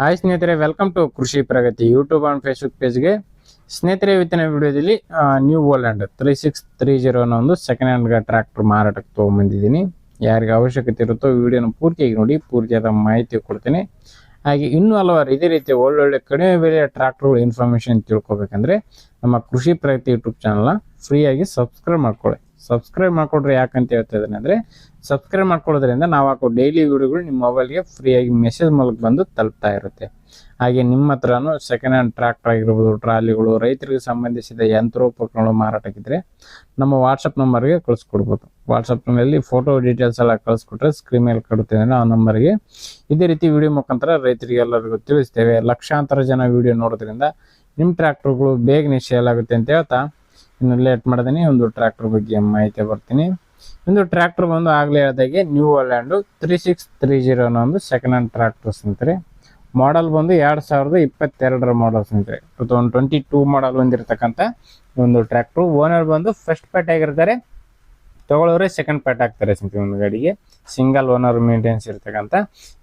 Hi ಸ್ನೇಹಿತರೆ welcome to Krishi Pragati YouTube and Facebook ಪೇಜ್ಗೆ ಸ್ನೇಹಿತರೆ, ಇವತ್ತಿನ ವಿಡಿಯೋದಲ್ಲಿ New Land three six three zero ಅನ್ನೋ ಒಂದು ಸೆಕೆಂಡ್ ಹ್ಯಾಂಡ್ ಟ್ರ್ಯಾಕ್ಟರ್ ಮಾರಾಟಕ್ಕೆ ತೊಗೊಂಬಂದಿದ್ದೀನಿ ಯಾರಿಗೆ ಅವಶ್ಯಕತೆ ಇರುತ್ತೋ ವಿಡಿಯೋನ ಪೂರ್ತಿಯಾಗಿ ನೋಡಿ, ಪೂರ್ತಿಯಾದ ಮಾಹಿತಿ ಕೊಡ್ತೀನಿ. ಹಾಗೆ ಇನ್ನೂ ಹಲವಾರು ಇದೇ ರೀತಿ ಒಳ್ಳೊಳ್ಳೆ ಕಡಿಮೆ ಬೆಲೆಯ ಟ್ರ್ಯಾಕ್ಟರ್ಗಳು ಇನ್ಫಾರ್ಮೇಷನ್ ತಿಳ್ಕೊಬೇಕಂದ್ರೆ, ನಮ್ಮ ಕೃಷಿ ಪ್ರಗತಿ ಯೂಟ್ಯೂಬ್ ಚಾನಲ್ನ ಫ್ರೀಯಾಗಿ ಸಬ್ಸ್ಕ್ರೈಬ್ ಮಾಡ್ಕೊಳ್ಳಿ. ಸಬ್ಸ್ಕ್ರೈಬ್ ಮಾಡ್ಕೊಡ್ರಿ ಯಾಕಂತ ಹೇಳ್ತಾ ಇದ್ದೇನೆ ಅಂದರೆ ಸಬ್ಸ್ಕ್ರೈಬ್ ಮಾಡ್ಕೊಳ್ಳೋದ್ರಿಂದ ನಾವು ಹಾಕೋ ಡೈಲಿ ವಿಡಿಯೋಗಳು ನಿಮ್ಮ ಮೊಬೈಲ್ಗೆ ಫ್ರೀಯಾಗಿ ಮೆಸೇಜ್ ಮೂಲಕ ಬಂದು ತಲುಪ್ತಾ ಇರುತ್ತೆ. ಹಾಗೆ ನಿಮ್ಮ ಹತ್ರನೂ ಸೆಕೆಂಡ್ ಹ್ಯಾಂಡ್ ಟ್ರ್ಯಾಕ್ಟರ್ ಆಗಿರ್ಬೋದು, ಟ್ರಾಲಿಗಳು, ರೈತರಿಗೆ ಸಂಬಂಧಿಸಿದ ಯಂತ್ರೋಪಕರಣಗಳು ಮಾರಾಟಕ್ಕಿದ್ರೆ ನಮ್ಮ ವಾಟ್ಸಪ್ ನಂಬರ್ಗೆ ಕಳಿಸ್ಕೊಡ್ಬೋದು. ವಾಟ್ಸಪ್ನಲ್ಲಿ ಫೋಟೋ ಡೀಟೇಲ್ಸ್ ಎಲ್ಲ ಕಳಿಸ್ಕೊಟ್ರೆ ಸ್ಕ್ರೀನ್ ಮೇಲೆ ಕಡುತ್ತೆ ಆ ನಂಬರ್ಗೆ ಇದೇ ರೀತಿ ವಿಡಿಯೋ ಮುಖಾಂತರ ರೈತರಿಗೆ ಎಲ್ಲರಿಗೂ ತಿಳಿಸ್ತೇವೆ. ಲಕ್ಷಾಂತರ ಜನ ವಿಡಿಯೋ ನೋಡೋದ್ರಿಂದ ನಿಮ್ಮ ಟ್ರ್ಯಾಕ್ಟರ್ಗಳು ಬೇಗನೆ ಸೇಲ್ ಆಗುತ್ತೆ ಅಂತ ಹೇಳ್ತಾ ಇನ್ನು ಲೇಟ್ ಮಾಡ್ದೇನೆ ಒಂದು ಟ್ರ್ಯಾಕ್ಟರ್ ಬಗ್ಗೆ ಮಾಹಿತಿ ಬರ್ತೀನಿ. ಒಂದು ಟ್ರ್ಯಾಕ್ಟರ್ ಬಂದು ಆಗಲೇ ಹೇಳ್ದಾಗೆ New Land three six three zero ಅನ್ನೋ ಒಂದು ಸೆಕೆಂಡ್ ಹ್ಯಾಂಡ್ ಟ್ರ್ಯಾಕ್ಟರ್ ಅಂತಾರೆ. ಮಾಡಲ್ ಬಂದು ಎರಡು ಸಾವಿರದ ಇಪ್ಪತ್ತೆರಡರ ಮಾಡಲ್ ಅಂತಾರೆ. Two thousand twenty two model ಬಂದಿರತಕ್ಕಂಥ ಒಂದು ಟ್ರ್ಯಾಕ್ಟ್ರು ಓನರ್ ಬಂದು ಫಸ್ಟ್ ಪ್ಯಾಟ್ ಆಗಿರ್ತಾರೆ. ತಗೊಳ್ಳೋರೆ ಸೆಕೆಂಡ್ ಪ್ಯಾಟ್ ಆಗ್ತಾರೆ ಸಿಂತಿ ಒಂದು ಗಾಡಿಗೆ. ಸಿಂಗಲ್ ಓನರ್ ಮೇಂಟೆನೆನ್ಸ್ ಇರ್ತಕ್ಕಂಥ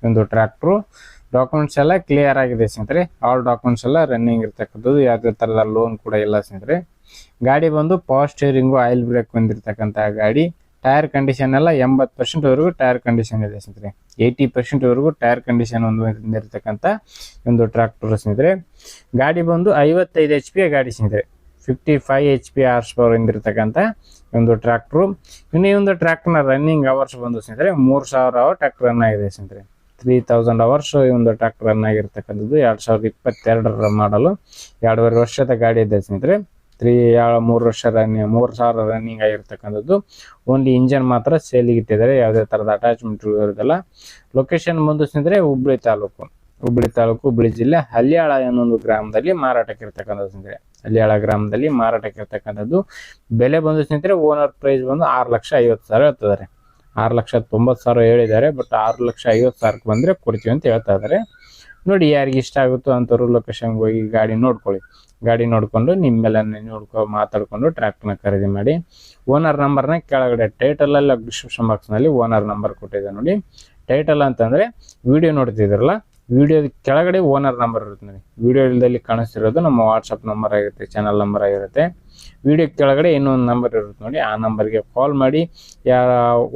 ಒಂದು ಟ್ರ್ಯಾಕ್ಟ್ರು ಡಾಕ್ಯುಮೆಂಟ್ಸ್ ಎಲ್ಲ ಕ್ಲಿಯರ್ ಆಗಿದೆ ಸ್ನೇಹಿತರೆ. ಆಲ್ ಡಾಕ್ಯುಮೆಂಟ್ಸ್ ಎಲ್ಲ ರನ್ನಿಂಗ್ ಇರ್ತಕ್ಕಂಥದ್ದು. ಯಾವುದೇ ಥರದ ಲೋನ್ ಕೂಡ ಇಲ್ಲ ಸ್ನೇಹಿತರೆ. ಗಾಡಿ ಬಂದು ಪವರ್ ಸ್ಟೇರಿಂಗು ಆಯಿಲ್ ಬ್ರೇಕ್ ಹೊಂದಿರತಕ್ಕಂತಹ ಗಾಡಿ. ಟೈರ್ ಕಂಡೀಷನ್ ಎಲ್ಲ ಎಂಬತ್ತು ಪರ್ಸೆಂಟ್ವರೆಗೂ ಟೈರ್ ಕಂಡೀಷನ್ ಇದೆ ಸ್ನೇಹಿತರೆ. ಏಯ್ಟಿ ಪರ್ಸೆಂಟ್ವರೆಗೂ ಟೈರ್ ಕಂಡೀಷನ್ ಒಂದು ಒಂದು ಟ್ರ್ಯಾಕ್ಟರ್ ಸ್ನೇಹಿತರೆ. ಗಾಡಿ ಬಂದು ಐವತ್ತೈದು ಎಚ್ ಪಿ ಗಾಡಿ ಸ್ನೇಹಿತರೆ. Fifty five H P horse power ಹೊಂದಿರತಕ್ಕಂಥ ಒಂದು ಟ್ರ್ಯಾಕ್ಟ್ರು ಇನ್ನು ಈ ಒಂದು ಟ್ರ್ಯಾಕ್ಟರ್ನ ರನ್ನಿಂಗ್ ಅವರ್ಸ್ ಬಂದು ಸ್ನೇಹಿತರೆ ಮೂರು ಸಾವಿರ ಅವರ್ ಟ್ರ್ಯಾಕ್ಟರ್ ರನ್ ಆಗಿದೆ ಸ್ನೇಹಿತರೆ. ತ್ರೀ ತೌಸಂಡ್ ಅವರ್ಸ್ ಈ ಒಂದು ಟ್ರ್ಯಾಕ್ಟರ್ ರನ್ ಆಗಿರ್ತಕ್ಕಂಥದ್ದು. ಎರಡು ಸಾವಿರದ ಇಪ್ಪತ್ತೆರಡರ ಮಾಡಲು ಎರಡೂವರೆ ವರ್ಷದ ಗಾಡಿ ಇದೆ ಸ್ನೇಹಿತರೆ. ತ್ರೀ ಮೂರು ವರ್ಷ ರನ್ನಿಂಗ್ ಮೂರು ಸಾವಿರ ರನ್ನಿಂಗ್ ಆಗಿರ್ತಕ್ಕಂಥದ್ದು. ಓನ್ಲಿ ಇಂಜನ್ ಮಾತ್ರ ಸೇಲಿಗೆ ಇಟ್ಟಿದ್ದಾರೆ. ಯಾವುದೇ ಥರದ ಅಟ್ಯಾಚ್ಮೆಂಟ್ ಇರೋದಿಲ್ಲ. ಲೊಕೇಶನ್ ಬಂದು ಸ್ನೇಹಿತರೆ ಹುಬ್ಳಿ ತಾಲೂಕು. ಹುಬ್ಳಿ ತಾಲೂಕು ಹುಬ್ಳಿ ಜಿಲ್ಲೆ. ಹಲ್ಯಾಳ ಅನ್ನೊಂದು ಗ್ರಾಮದಲ್ಲಿ ಮಾರಾಟಕ್ಕೆ ಇರ್ತಕ್ಕಂಥದ್ದು ಸ್ನೇಹಿತರೆ. ಹಲ್ಯಾಳ ಗ್ರಾಮದಲ್ಲಿ ಮಾರಾಟಕ್ಕೆ ಇರ್ತಕ್ಕಂಥದ್ದು. ಬೆಲೆ ಬಂದು ಸ್ನೇಹಿತರೆ ಓನರ್ ಪ್ರೈಸ್ ಬಂದು ಆರು ಲಕ್ಷ ಐವತ್ತು ಸಾವಿರ ಹೇಳ್ತಿದ್ದಾರೆ. ಆರು ಲಕ್ಷ ತೊಂಬತ್ತು ಸಾವಿರ ಹೇಳಿದ್ದಾರೆ ಬಟ್ ಆರು ಲಕ್ಷ ಐವತ್ತು ಸಾವಿರಕ್ಕೆ ಬಂದರೆ ಕೊಡ್ತೀವಿ ಅಂತ ಹೇಳ್ತಾ ಇದ್ದಾರೆ. ನೋಡಿ ಯಾರಿಗೆ ಇಷ್ಟ ಆಗುತ್ತೋ ಅಂಥವ್ರು ಲೊಕೇಶನ್ಗೆ ಹೋಗಿ ಗಾಡಿ ನೋಡ್ಕೊಳ್ಳಿ. ಗಾಡಿ ನೋಡಿಕೊಂಡು ನಿಮ್ಮ ಮೇಲೆ ನೋಡ್ಕೊ ಮಾತಾಡಿಕೊಂಡು ಟ್ರ್ಯಾಕ್ಟರ್ನ ಖರೀದಿ ಮಾಡಿ. ಓನರ್ ನಂಬರ್ನ ಕೆಳಗಡೆ ಟೈಟಲಲ್ಲ ಡಿಸ್ಕ್ರಿಪ್ಷನ್ ಬಾಕ್ಸ್ನಲ್ಲಿ ಓನರ್ ನಂಬರ್ ಕೊಟ್ಟಿದೆ ನೋಡಿ. ಟೈಟಲ್ ಅಂತಂದರೆ ವಿಡಿಯೋ ನೋಡ್ತಿದ್ರಲ್ಲ ವಿಡಿಯೋ ಕೆಳಗಡೆ ಓನರ್ ನಂಬರ್ ಇರುತ್ತೆ ನೋಡಿ. ವಿಡಿಯೋ ಕಾಣಿಸ್ತಿರೋದು ನಮ್ಮ ವಾಟ್ಸಪ್ ನಂಬರ್ ಆಗಿರುತ್ತೆ ಚಾನಲ್ ನಂಬರ್ ಆಗಿರುತ್ತೆ. ವಿಡಿಯೋ ಕೆಳಗಡೆ ಇನ್ನೊಂದು ನಂಬರ್ ಇರುತ್ತೆ ನೋಡಿ. ಆ ನಂಬರ್ಗೆ ಕಾಲ್ ಮಾಡಿ, ಯಾರ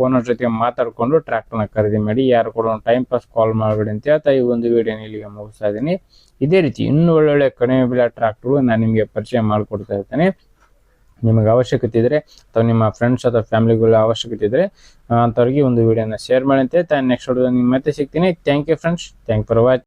ಓನರ್ ಜೊತೆ ಮಾತಾಡಿಕೊಂಡು ಟ್ರ್ಯಾಕ್ಟರ್ನ ಖರೀದಿ ಮಾಡಿ, ಯಾರು ಕೂಡ ಟೈಮ್ ಪಾಸ್ ಕಾಲ್ ಮಾಡಬೇಡಿ ಅಂತ ಹೇಳ್ತಾ ಈ ಒಂದು ವಿಡಿಯೋನ ಇಲ್ಲಿಗೆ ಮುಗಿಸ್ತಾ ಇದ್ದೀನಿ. ಇದೇ ರೀತಿ ಇನ್ನೂ ಒಳ್ಳೊಳ್ಳೆ ಕಡಿಮೆ ಬೆಲೆ ಟ್ರ್ಯಾಕ್ಟ್ರು ನಾನು ನಿಮಗೆ ಪರಿಚಯ ಮಾಡಿಕೊಡ್ತಾ ಇರ್ತೇನೆ. ನಿಮಗೆ ಅವಶ್ಯಕತೆ ಇದ್ದರೆ ಅಥವಾ ನಿಮ್ಮ ಫ್ರೆಂಡ್ಸ್ ಅಥವಾ ಫ್ಯಾಮಿಲಿಗಳ ಅವಶ್ಯಕತೆ ಇದ್ದರೆ ಅಂಥವ್ರಿಗೆ ಒಂದು ವಿಡಿಯೋನ ಶೇರ್ ಮಾಡಿ ಅಂತ ಹೇಳ್ತಾ ನೆಕ್ಸ್ಟ್ ವಿಡಿಯೋ ನಿಮ್ಮ ಮತ್ತೆ ಸಿಗ್ತೀನಿ. Thank you friends thank for watch